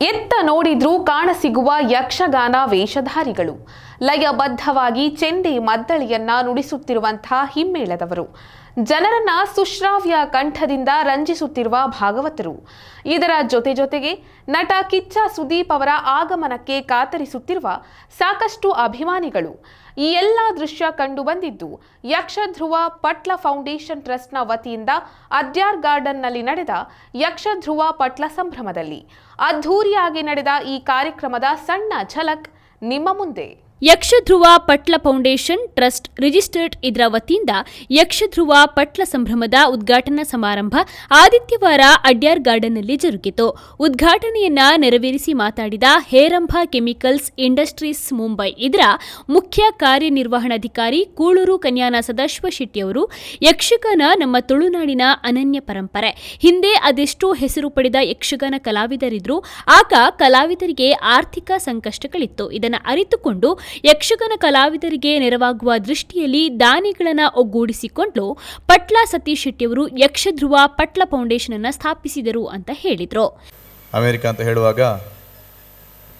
ಎತ್ತ ನೋಡಿದ್ರೂ ಕಾಣಸಿಗುವ ಯಕ್ಷಗಾನ ವೇಷಧಾರಿಗಳು. ಲಯಬದ್ಧವಾಗಿ ಚೆಂಡೆ ಮದ್ದಳೆಯನ್ನ ನುಡಿಸುತ್ತಿರುವಂತಹ ಹಿಮ್ಮೇಳದವರು. ಜನರನ್ನ ಸುಶ್ರಾವ್ಯ ಕಂಠದಿಂದ ರಂಜಿಸುತ್ತಿರುವ ಭಾಗವತರು. ಇದರ ಜೊತೆ ಜೊತೆಗೆ ನಟ ಕಿಚ್ಚ ಸುದೀಪ್ ಅವರ ಆಗಮನಕ್ಕೆ ಕಾತರಿಸುತ್ತಿರುವ ಸಾಕಷ್ಟು ಅಭಿಮಾನಿಗಳು. ಈ ಎಲ್ಲ ದೃಶ್ಯ ಕಂಡು ಬಂದಿದ್ದು, ಯಕ್ಷಧ್ರುವ ಪಟ್ಲ ಫೌಂಡೇಶನ್ ಟ್ರಸ್ಟ್ನ ವತಿಯಿಂದ ಅದ್ಯಾರ್ ಗಾರ್ಡನ್ನಲ್ಲಿ ನಡೆದ ಯಕ್ಷಧ್ರುವ ಪಟ್ಲ ಸಂಭ್ರಮದಲ್ಲಿ. ಅದ್ಧೂರಿಯಾಗಿ ನಡೆದ ಈ ಕಾರ್ಯಕ್ರಮದ ಸಣ್ಣ ಝಲಕ್ ನಿಮ್ಮ ಮುಂದೆ. Yakshadhruva Patla foundation trust registered ಇದರ ವತಿಯಿಂದ ಯಕ್ಷಧ್ರುವ ಪಟ್ಲ ಸಂಭ್ರಮದ ಉದ್ಘಾಟನಾ ಸಮಾರಂಭ ಆದಿತ್ಯವಾರ ಅಡ್ಯಾರ್ ಗಾರ್ಡನ್ನಲ್ಲಿ ಜರುಗಿತು. ಉದ್ಘಾಟನೆಯನ್ನ ನೆರವೇರಿಸಿ ಮಾತಾಡಿದ ಹೇರಂಭ ಕೆಮಿಕಲ್ಸ್ ಇಂಡಸ್ಟ್ರೀಸ್ ಮುಂಬೈ ಇದರ ಮುಖ್ಯ ಕಾರ್ಯನಿರ್ವಹಣಾಧಿಕಾರಿ ಕೂಳೂರು ಕನ್ಯಾನ ಸದಾಶಿವ ಶೆಟ್ಟಿಯವರು ಯಕ್ಷಗಾನ ನಮ್ಮ ತುಳುನಾಡಿನ ಅನನ್ಯ ಪರಂಪರೆ. ಹಿಂದೆ ಅದೆಷ್ಟೋ ಹೆಸರು ಪಡೆದ ಯಕ್ಷಗಾನ ಕಲಾವಿದರಿದ್ರು, ಆಗ ಕಲಾವಿದರಿಗೆ ಆರ್ಥಿಕ ಸಂಕಷ್ಟಗಳಿತ್ತು. ಇದನ್ನು ಅರಿತುಕೊಂಡು ಯಕ್ಷಗಾನ ಕಲಾವಿದರಿಗೆ ನೆರವಾಗುವ ದೃಷ್ಟಿಯಲ್ಲಿ ದಾನಿಗಳನ್ನು ಒಗ್ಗೂಡಿಸಿಕೊಂಡು ಪಟ್ಲ ಸತೀಶ್ ಶೆಟ್ಟಿಯವರು ಯಕ್ಷಧ್ರುವ ಪಟ್ಲ ಫೌಂಡೇಶನ್ ಅನ್ನು ಸ್ಥಾಪಿಸಿದರು ಅಂತ ಹೇಳಿದರು. ಅಮೆರಿಕ ಅಂತ ಹೇಳುವಾಗ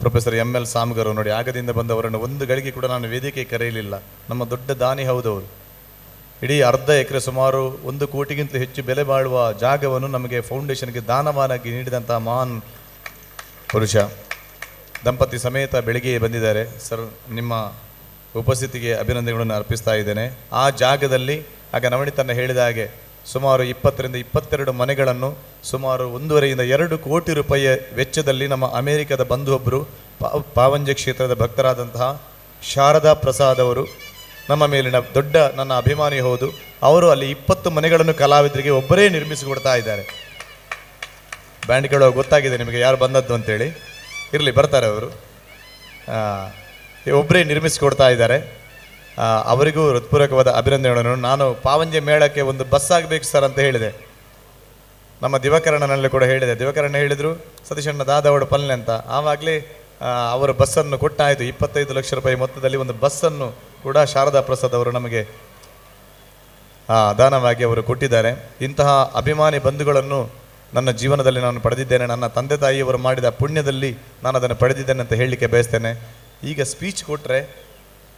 ಪ್ರೊಫೆಸರ್ ಎಂ ಎಲ್ ಸಾಮ್ಗರು ನೋಡಿ, ಆಗದಿಂದ ಬಂದವರನ್ನು ಒಂದು ಗಳಿಗೆ ಕೂಡ ನಾನು ವೇದಿಕೆ ಕರೆಯಲಿಲ್ಲ. ನಮ್ಮ ದೊಡ್ಡ ದಾನಿ ಹೌದವರು ಇಡೀ ಅರ್ಧ ಎಕರೆ ಸುಮಾರು ಒಂದು ಕೋಟಿಗಿಂತ ಹೆಚ್ಚು ಬೆಲೆ ಬಾಳುವ ಜಾಗವನ್ನು ನಮಗೆ ಫೌಂಡೇಶನ್ಗೆ ದಾನವಾನಾಗಿ ನೀಡಿದಂಥ ಮಹಾನ್ ಪುರುಷ. ದಂಪತಿ ಸಮೇತ ಬೆಳಿಗ್ಗೆ ಬಂದಿದ್ದಾರೆ. ಸರ್, ನಿಮ್ಮ ಉಪಸ್ಥಿತಿಗೆ ಅಭಿನಂದನೆಗಳನ್ನು ಅರ್ಪಿಸ್ತಾ ಇದ್ದೇನೆ. ಆ ಜಾಗದಲ್ಲಿ, ಆಗ ನವಣಿತನ್ನ ಹೇಳಿದ ಹಾಗೆ, ಸುಮಾರು ಇಪ್ಪತ್ತರಿಂದ ಇಪ್ಪತ್ತೆರಡು ಮನೆಗಳನ್ನು, ಸುಮಾರು ಒಂದೂವರೆಯಿಂದ ಎರಡು ಕೋಟಿ ರೂಪಾಯಿಯ ವೆಚ್ಚದಲ್ಲಿ ನಮ್ಮ ಅಮೆರಿಕದ ಬಂಧುವೊಬ್ಬರು ಪಾವಂಜ ಕ್ಷೇತ್ರದ ಭಕ್ತರಾದಂತಹ ಶಾರದಾ ಪ್ರಸಾದ್ ಅವರು, ನಮ್ಮ ಮೇಲಿನ ದೊಡ್ಡ ನನ್ನ ಅಭಿಮಾನಿ ಹೌದು, ಅವರು ಅಲ್ಲಿ ಇಪ್ಪತ್ತು ಮನೆಗಳನ್ನು ಕಲಾವಿದರಿಗೆ ಒಬ್ಬರೇ ನಿರ್ಮಿಸಿಕೊಡ್ತಾ ಇದ್ದಾರೆ. ಬ್ಯಾಂಡ್ಗಳು ಗೊತ್ತಾಗಿದೆ ನಿಮಗೆ ಯಾರು ಬಂದದ್ದು ಅಂತೇಳಿ. ಇರಲಿ, ಬರ್ತಾರೆ ಅವರು. ಒಬ್ಬರೇ ನಿರ್ಮಿಸಿಕೊಡ್ತಾ ಇದ್ದಾರೆ. ಅವರಿಗೂ ಹೃತ್ಪೂರ್ವಕವಾದ ಅಭಿನಂದನೆಗಳನ್ನು. ನಾನು ಪಾವಂಜೆ ಮೇಳಕ್ಕೆ ಒಂದು ಬಸ್ ಆಗಬೇಕು ಸರ್ ಅಂತ ಹೇಳಿದೆ. ನಮ್ಮ ದಿವಕರಣನಲ್ಲಿ ಕೂಡ ಹೇಳಿದೆ. ದಿವಕರಣ ಹೇಳಿದರು, ಸತೀಶಣ್ಣ ದಾದವಡು ಪಲ್ನೆ ಅಂತ. ಆವಾಗಲೇ ಅವರು ಬಸ್ಸನ್ನು ಕೊಟ್ಟಾಯಿತು. ಇಪ್ಪತ್ತೈದು ಲಕ್ಷ ರೂಪಾಯಿ ಮೊತ್ತದಲ್ಲಿ ಒಂದು ಬಸ್ಸನ್ನು ಕೂಡ ಶಾರದಾ ಪ್ರಸಾದ್ ಅವರು ನಮಗೆ ದಾನವಾಗಿ ಅವರು ಕೊಟ್ಟಿದ್ದಾರೆ. ಇಂತಹ ಅಭಿಮಾನಿ ಬಂಧುಗಳನ್ನು ನನ್ನ ಜೀವನದಲ್ಲಿ ನಾನು ಪಡೆದಿದ್ದೇನೆ. ನನ್ನ ತಂದೆ ತಾಯಿಯವರು ಮಾಡಿದ ಪುಣ್ಯದಲ್ಲಿ ನಾನು ಅದನ್ನು ಪಡೆದಿದ್ದೇನೆ ಅಂತ ಹೇಳಲಿಕ್ಕೆ ಬಯಸ್ತೇನೆ. ಈಗ ಸ್ಪೀಚ್ ಕೊಟ್ಟರೆ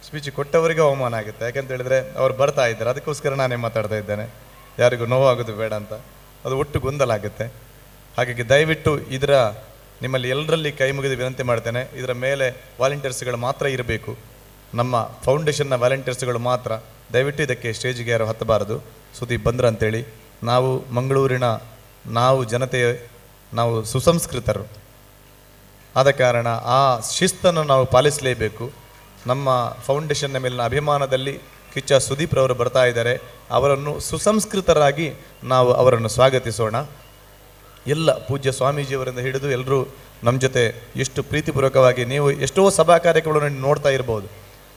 ಸ್ಪೀಚ್ ಕೊಟ್ಟವರಿಗೆ ಅವಮಾನ ಆಗುತ್ತೆ. ಯಾಕಂತ ಹೇಳಿದ್ರೆ ಅವ್ರು ಬರ್ತಾ ಇದ್ದಾರೆ. ಅದಕ್ಕೋಸ್ಕರ ನಾನೇ ಮಾತಾಡ್ತಾ ಇದ್ದೇನೆ. ಯಾರಿಗೂ ನೋವಾಗೋದು ಬೇಡ ಅಂತ. ಅದು ಒಟ್ಟು ಗೊಂದಲ ಆಗುತ್ತೆ. ಹಾಗಾಗಿ ದಯವಿಟ್ಟು ಇದರ ನಿಮ್ಮಲ್ಲಿ ಎಲ್ಲರಲ್ಲಿ ಕೈ ಮುಗಿದು ವಿನಂತಿ ಮಾಡ್ತೇನೆ. ಇದರ ಮೇಲೆ ವಾಲಂಟಿಯರ್ಸ್ಗಳು ಮಾತ್ರ ಇರಬೇಕು. ನಮ್ಮ ಫೌಂಡೇಶನ್ನ ವಾಲಂಟಿಯರ್ಸ್ಗಳು ಮಾತ್ರ. ದಯವಿಟ್ಟು ಇದಕ್ಕೆ ಸ್ಟೇಜಿಗೆ ಯಾರು ಹತ್ತಬಾರದು. ಸುದೀಪ್ ಬಂದ್ರ ಅಂತೇಳಿ. ನಾವು ಮಂಗಳೂರಿನ ನಾವು ಜನತೆ ನಾವು ಸುಸಂಸ್ಕೃತರು. ಆದ ಕಾರಣ ಆ ಶಿಸ್ತನ್ನು ನಾವು ಪಾಲಿಸಲೇಬೇಕು. ನಮ್ಮ ಫೌಂಡೇಶನ್ನ ಮೇಲಿನ ಅಭಿಮಾನದಲ್ಲಿ ಕಿಚ್ಚ ಸುದೀಪ್ ಅವರು ಬರ್ತಾ ಇದ್ದಾರೆ. ಅವರನ್ನು ಸುಸಂಸ್ಕೃತರಾಗಿ ನಾವು ಅವರನ್ನು ಸ್ವಾಗತಿಸೋಣ. ಎಲ್ಲ ಪೂಜ್ಯ ಸ್ವಾಮೀಜಿಯವರಿಂದ ಹಿಡಿದು ಎಲ್ಲರೂ ನಮ್ಮ ಜೊತೆ ಎಷ್ಟು ಪ್ರೀತಿಪೂರ್ವಕವಾಗಿ ನೀವು ಎಷ್ಟೋ ಸಭಾ ಕಾರ್ಯಕ್ರಮಗಳನ್ನು ನೋಡ್ತಾ ಇರ್ಬೋದು.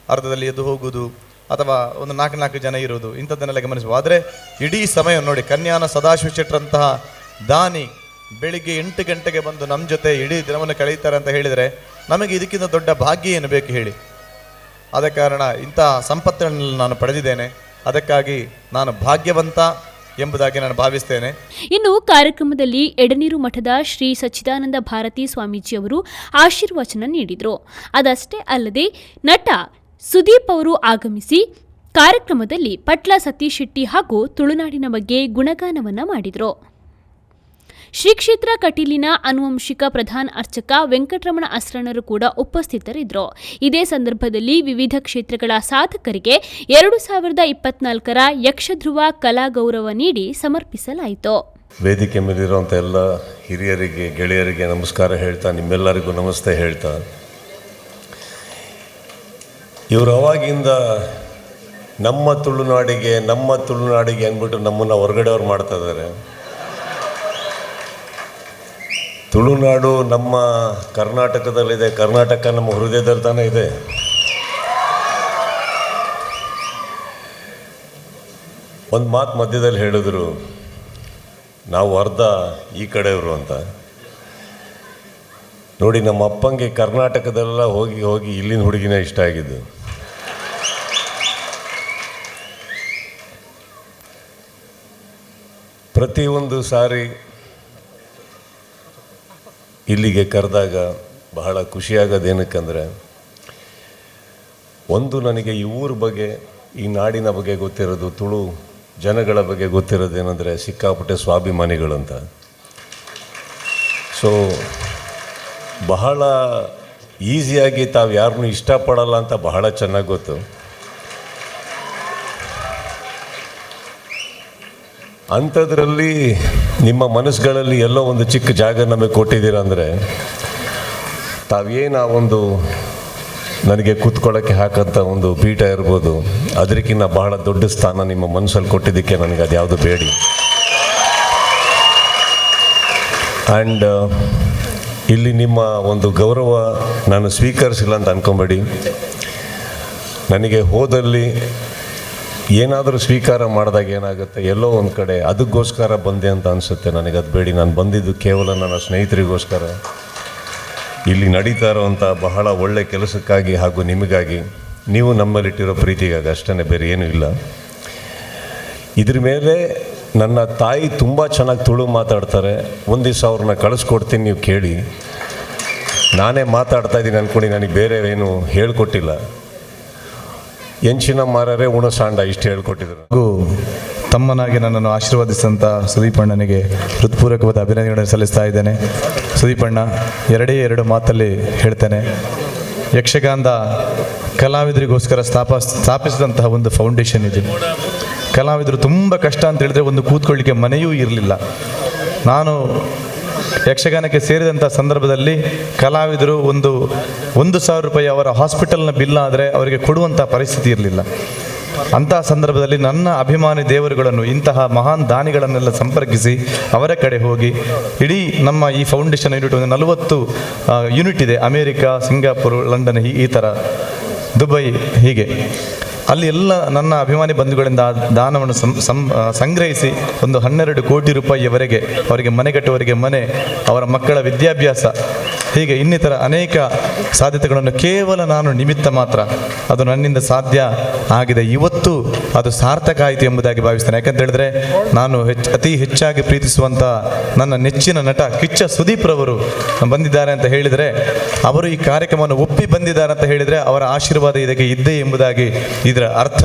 ಅರ್ಧದಲ್ಲಿ ಎದ್ದು ಹೋಗುವುದು ಅಥವಾ ಒಂದು ನಾಲ್ಕು ನಾಲ್ಕು ಜನ ಇರೋದು ಇಂಥದ್ದನ್ನೆಲ್ಲ ಗಮನಿಸಬಹುದು. ಆದರೆ ಇಡೀ ಸಮಯ ನೋಡಿ, ಕನ್ಯಾನ ಸದಾಶಿವ ಶೆಟ್ಟರಂತಹ ದಾನಿ ಬೆಳಿಗ್ಗೆ ಎಂಟು ಗಂಟೆಗೆ ಬಂದು ನಮ್ಮ ಜೊತೆ ಇಡೀ ದಿನವನ್ನು ಕಳೀತಾರೆ ಅಂತ ಹೇಳಿದರೆ ನಮಗೆ ಇದಕ್ಕಿಂತ ದೊಡ್ಡ ಭಾಗ್ಯ ಏನು ಬೇಕು ಹೇಳಿ? ಆದ ಕಾರಣ ಇಂಥ ಸಂಪತ್ತನ್ನು ನಾನು ಪಡೆದಿದ್ದೇನೆ. ಅದಕ್ಕಾಗಿ ನಾನು ಭಾಗ್ಯವಂತ ಎಂಬುದಾಗಿ ನಾನು ಭಾವಿಸ್ತೇನೆ. ಇನ್ನು ಕಾರ್ಯಕ್ರಮದಲ್ಲಿ ಎಡನೀರು ಮಠದ ಶ್ರೀ ಸಚ್ಚಿದಾನಂದ ಭಾರತಿ ಸ್ವಾಮೀಜಿ ಅವರು ಆಶೀರ್ವಚನ ನೀಡಿದರು. ಅದಷ್ಟೇ ಅಲ್ಲದೆ ನಟ ಸುದೀಪ್ ಅವರು ಆಗಮಿಸಿ ಕಾರ್ಯಕ್ರಮದಲ್ಲಿ ಪಟ್ಲ ಸತೀಶ್ ಶೆಟ್ಟಿ ಹಾಗೂ ತುಳುನಾಡಿನ ಬಗ್ಗೆ ಗುಣಗಾನವನ್ನ ಮಾಡಿದರು. ಶ್ರೀ ಕ್ಷೇತ್ರ ಕಟೀಲಿನ ಅನುವಂಶಿಕ ಪ್ರಧಾನ ಅರ್ಚಕ ವೆಂಕಟರಮಣ ಅಸ್ರಣರು ಕೂಡ ಉಪಸ್ಥಿತರಿದ್ದರು. ಇದೇ ಸಂದರ್ಭದಲ್ಲಿ ವಿವಿಧ ಕ್ಷೇತ್ರಗಳ ಸಾಧಕರಿಗೆ ಎರಡು ಸಾವಿರದ ಇಪ್ಪತ್ನಾಲ್ಕರ ಯಕ್ಷಧ್ರುವ ಕಲಾ ಗೌರವ ನೀಡಿ ಸಮರ್ಪಿಸಲಾಯಿತು. ವೇದಿಕೆ ಮೇಲಿರುವಂಥ ಎಲ್ಲ ಹಿರಿಯರಿಗೆ, ಗೆಳೆಯರಿಗೆ ನಮಸ್ಕಾರ ಹೇಳ್ತಾ, ನಿಮ್ಮೆಲ್ಲರಿಗೂ ನಮಸ್ತೆ ಹೇಳ್ತಾ, ಇವರು ಅವಾಗಿಂದ ನಮ್ಮ ತುಳುನಾಡಿಗೆ ನಮ್ಮ ತುಳುನಾಡಿಗೆ ಅಂದ್ಬಿಟ್ಟು ನಮ್ಮನ್ನು ಹೊರಗಡೆ ಅವ್ರು ಮಾಡ್ತಾ ಇದ್ದಾರೆ. ತುಳುನಾಡು ನಮ್ಮ ಕರ್ನಾಟಕದಲ್ಲಿದೆ. ಕರ್ನಾಟಕ ನಮ್ಮ ಹೃದಯದಲ್ಲಿ ತಾನೇ ಇದೆ. ಒಂದು ಮಾತು ಮಧ್ಯದಲ್ಲಿ ಹೇಳಿದ್ರು, ನಾವು ಅರ್ಧ ಈ ಕಡೆಯವರು ಅಂತ. ನೋಡಿ, ನಮ್ಮ ಅಪ್ಪಂಗೆ ಕರ್ನಾಟಕದಲ್ಲೆಲ್ಲ ಹೋಗಿ ಹೋಗಿ ಇಲ್ಲಿನ ಹುಡುಗಿನೇ ಇಷ್ಟ ಆಗಿದ್ದು. ಪ್ರತಿಯೊಂದು ಸಾರಿ ಇಲ್ಲಿಗೆ ಕರೆದಾಗ ಬಹಳ ಖುಷಿಯಾಗೋದು ಏನಕ್ಕಂದರೆ, ಒಂದು ನನಗೆ ಈ ಊರ ಬಗ್ಗೆ, ಈ ನಾಡಿನ ಬಗ್ಗೆ ಗೊತ್ತಿರೋದು, ತುಳು ಜನಗಳ ಬಗ್ಗೆ ಗೊತ್ತಿರೋದು ಏನಂದರೆ ಸಿಕ್ಕಾಪಟ್ಟೆ ಸ್ವಾಭಿಮಾನಿಗಳು ಅಂತ. ಸೊ ಬಹಳ ಈಸಿಯಾಗಿ ತಾವು ಯಾರನ್ನೂ ಇಷ್ಟಪಡಲ್ಲ ಅಂತ ಬಹಳ ಚೆನ್ನಾಗಿ ಗೊತ್ತು. ಅಂಥದ್ರಲ್ಲಿ ನಿಮ್ಮ ಮನಸ್ಸುಗಳಲ್ಲಿ ಎಲ್ಲೋ ಒಂದು ಚಿಕ್ಕ ಜಾಗ ನಮಗೆ ಕೊಟ್ಟಿದ್ದೀರ ಅಂದರೆ, ತಾವೇನು ಆ ಒಂದು ನನಗೆ ಕೂತ್ಕೊಳ್ಳೋಕ್ಕೆ ಹಾಕಂಥ ಒಂದು ಪೀಠ ಇರ್ಬೋದು ಅದಕ್ಕಿಂತ ಬಹಳ ದೊಡ್ಡ ಸ್ಥಾನ ನಿಮ್ಮ ಮನಸ್ಸಲ್ಲಿ ಕೊಟ್ಟಿದ್ದಕ್ಕೆ ನನಗೆ ಅದು ಯಾವುದು ಬೇಡಿ. ಆ್ಯಂಡ್ ಇಲ್ಲಿ ನಿಮ್ಮ ಒಂದು ಗೌರವ ನಾನು ಸ್ವೀಕರಿಸಿಲ್ಲ ಅಂತ ಅನ್ಕೊಂಬೇಡಿ. ನನಗೆ ಹೋದಲ್ಲಿ ಏನಾದರೂ ಸ್ವೀಕಾರ ಮಾಡಿದಾಗ ಏನಾಗುತ್ತೆ? ಎಲ್ಲೋ ಒಂದು ಕಡೆ ಅದಕ್ಕೋಸ್ಕರ ಬಂದೆ ಅಂತ ಅನಿಸುತ್ತೆ ನನಗೆ. ಅದು ಬೇಡಿ, ನಾನು ಬಂದಿದ್ದು ಕೇವಲ ನನ್ನ ಸ್ನೇಹಿತರಿಗೋಸ್ಕರ. ಇಲ್ಲಿ ನಡೀತಾ ಇರೋವಂಥ ಬಹಳ ಒಳ್ಳೆ ಕೆಲಸಕ್ಕಾಗಿ ಹಾಗೂ ನಿಮಗಾಗಿ ನೀವು ನಮ್ಮಲ್ಲಿಟ್ಟಿರೋ ಪ್ರೀತಿಗಾಗಿ ಅಷ್ಟೇ ಬೇರೆ ಏನೂ ಇಲ್ಲ. ಇದ್ರ ಮೇಲೆ ನನ್ನ ತಾಯಿ ತುಂಬ ಚೆನ್ನಾಗಿ ತುಳು ಮಾತಾಡ್ತಾರೆ. ಒಂದು ದಿವಸ ಅವ್ರನ್ನ ಕಳಿಸ್ಕೊಡ್ತೀನಿ ನೀವು ಕೇಳಿ. ನಾನೇ ಮಾತಾಡ್ತಾ ಇದ್ದೀನಿ ಅಂದ್ಕೊಂಡು ನನಗೆ ಬೇರೆ ಏನು ಹೇಳ್ಕೊಟ್ಟಿಲ್ಲ. ಎಂಚಿನ ಮಾರರೇ ಉಣಸಾಂಡ ಇಷ್ಟು ಹೇಳ್ಕೊಟ್ಟಿದ್ರು. ಹಾಗೂ ತಮ್ಮನಾಗಿ ನನ್ನನ್ನು ಆಶೀರ್ವದಿಸಿದಂಥ ಸುದೀಪಣ್ಣನಿಗೆ ಹೃತ್ಪೂರ್ವಕವಾದ ಅಭಿನಂದನೆಗಳನ್ನು ಸಲ್ಲಿಸ್ತಾ ಇದ್ದೇನೆ. ಸುದೀಪಣ್ಣ, ಎರಡೇ ಎರಡು ಮಾತಲ್ಲಿ ಹೇಳ್ತೇನೆ. ಯಕ್ಷಗಾನದ ಕಲಾವಿದರಿಗೋಸ್ಕರ ಸ್ಥಾಪ, ಸ್ಥಾಪಿಸಿದಂತಹ ಒಂದು ಫೌಂಡೇಶನ್ ಇದೆ. ಕಲಾವಿದರು ತುಂಬ ಕಷ್ಟ ಅಂತ ಹೇಳಿದ್ರೆ ಒಂದು ಕೂತ್ಕೊಳ್ಳಿಕ್ಕೆ ಮನೆಯೂ ಇರಲಿಲ್ಲ. ನಾನು ಯಕ್ಷಗಾನಕ್ಕೆ ಸೇರಿದಂಥ ಸಂದರ್ಭದಲ್ಲಿ ಕಲಾವಿದರು ಒಂದು ಒಂದು ಸಾವಿರ ರೂಪಾಯಿ ಅವರ ಹಾಸ್ಪಿಟಲ್ನ ಬಿಲ್ ಆದರೆ ಅವರಿಗೆ ಕೊಡುವಂಥ ಪರಿಸ್ಥಿತಿ ಇರಲಿಲ್ಲ. ಅಂತಹ ಸಂದರ್ಭದಲ್ಲಿ ನನ್ನ ಅಭಿಮಾನಿ ದೇವರುಗಳನ್ನು ಇಂತಹ ಮಹಾನ್ ದಾನಿಗಳನ್ನೆಲ್ಲ ಸಂಪರ್ಕಿಸಿ ಅವರ ಕಡೆ ಹೋಗಿ ಇಡೀ ನಮ್ಮ ಈ ಫೌಂಡೇಶನ್ ಯೂನಿಟ್ ಒಂದು ನಲವತ್ತು ಯೂನಿಟ್ ಇದೆ. ಅಮೇರಿಕಾ, ಸಿಂಗಾಪುರ್, ಲಂಡನ್ ಈ- ಈ ಥರ ದುಬೈ ಹೀಗೆ. ಅಲ್ಲಿ ಎಲ್ಲ ನನ್ನ ಅಭಿಮಾನಿ ಬಂಧುಗಳಿಂದ ದಾನವನ್ನು ಸಂ ಸಂಗ್ರಹಿಸಿ ಒಂದು ಹನ್ನೆರಡು ಕೋಟಿ ರೂಪಾಯಿಯವರೆಗೆ ಅವರಿಗೆ ಮನೆ ಕಟ್ಟುವವರಿಗೆ ಮನೆ, ಅವರ ಮಕ್ಕಳ ವಿದ್ಯಾಭ್ಯಾಸ, ಹೀಗೆ ಇನ್ನಿತರ ಅನೇಕ ಸಾಧ್ಯತೆಗಳನ್ನು ಕೇವಲ ನಾನು ನಿಮಿತ್ತ ಮಾತ್ರ ಅದು ನನ್ನಿಂದ ಸಾಧ್ಯ ಆಗಿದೆ. ಇವತ್ತು ಅದು ಸಾರ್ಥಕ ಆಯಿತು ಎಂಬುದಾಗಿ ಭಾವಿಸ್ತೇನೆ. ಯಾಕಂತ ಹೇಳಿದ್ರೆ ನಾನು ಹೆಚ್ಚು, ಅತಿ ಹೆಚ್ಚಾಗಿ ಪ್ರೀತಿಸುವಂಥ ನನ್ನ ನೆಚ್ಚಿನ ನಟ ಕಿಚ್ಚ ಸುದೀಪ್ ರವರು ಬಂದಿದ್ದಾರೆ ಅಂತ ಹೇಳಿದರೆ, ಅವರು ಈ ಕಾರ್ಯಕ್ರಮವನ್ನು ಒಪ್ಪಿ ಬಂದಿದ್ದಾರೆ ಅಂತ ಹೇಳಿದರೆ ಅವರ ಆಶೀರ್ವಾದ ಇದಕ್ಕೆ ಇದ್ದೇ ಎಂಬುದಾಗಿ ಇದರ ಅರ್ಥ